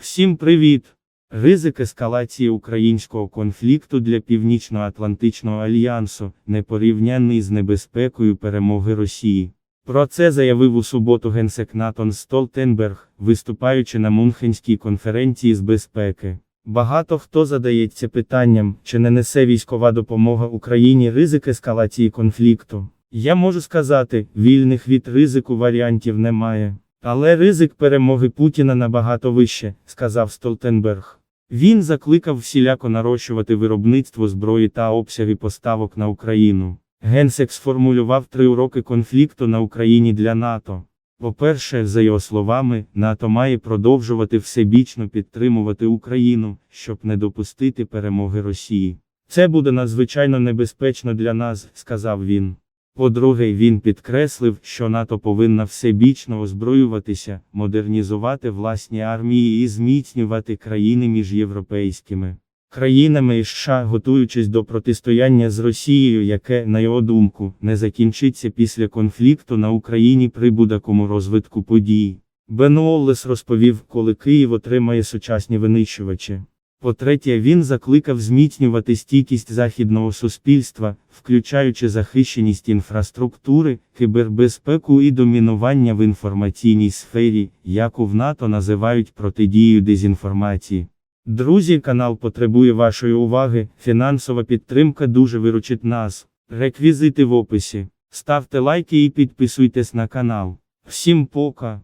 Всім привіт! Ризик ескалації українського конфлікту для Північно-Атлантичного альянсу непорівнянний з небезпекою перемоги Росії. Про це заявив у суботу генсек Натон Столтенберг, виступаючи на Мюнхенській конференції з безпеки. Багато хто задається питанням, чи не несе військова допомога Україні ризик ескалації конфлікту. Я можу сказати, вільних від ризику варіантів немає. Але ризик перемоги Путіна набагато вище, сказав Столтенберг. Він закликав всіляко нарощувати виробництво зброї та обсяги поставок на Україну. Генсек сформулював три уроки конфлікту на Україні для НАТО. По-перше, за його словами, НАТО має продовжувати всебічно підтримувати Україну, щоб не допустити перемоги Росії. Це буде надзвичайно небезпечно для нас, сказав він. По-друге, він підкреслив, що НАТО повинна всебічно озброюватися, модернізувати власні армії і зміцнювати країни між європейськими країнами і США, готуючись до протистояння з Росією, яке, на його думку, не закінчиться після конфлікту на Україні при будь-якому розвитку подій. Бен Уоллес розповів, коли Київ отримає сучасні винищувачі. По-третє, він закликав зміцнювати стійкість західного суспільства, включаючи захищеність інфраструктури, кибербезпеку і домінування в інформаційній сфері, яку в НАТО називають протидією дезінформації. Друзі, канал потребує вашої уваги, фінансова підтримка дуже виручить нас. Реквізити в описі. Ставте лайки і підписуйтесь на канал. Всім пока!